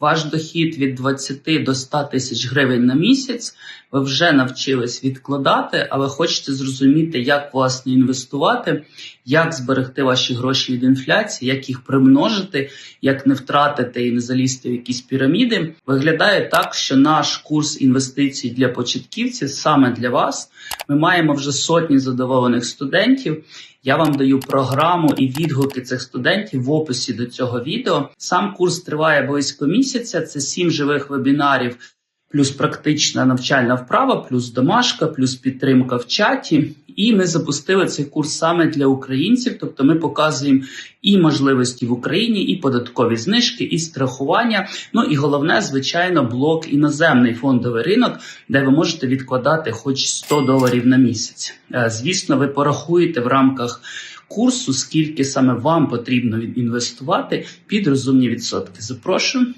ваш дохід від 20 до 100 тисяч гривень на місяць. Ви вже навчились відкладати, але хочете зрозуміти, як власне інвестувати, як зберегти ваші гроші від інфляції, як їх примножити, як не втратити і не залізти в якісь піраміди. Виглядає так, що наш курс інвестицій для початківців саме для вас. Ми маємо вже сотні задоволених студентів. Я вам даю програму і відгуки цих студентів в описі до цього відео. Сам курс триває близько місяця. Це сім живих вебінарів, плюс практична навчальна вправа, плюс домашка, плюс підтримка в чаті. І ми запустили цей курс саме для українців. Тобто, ми показуємо і можливості в Україні, і податкові знижки, і страхування. Ну і головне, звичайно, блок іноземний фондовий ринок, де ви можете відкладати хоч 100 доларів на місяць. Е, Звісно, ви порахуєте в рамках курсу, скільки саме вам потрібно інвестувати під розумні відсотки. Запрошую.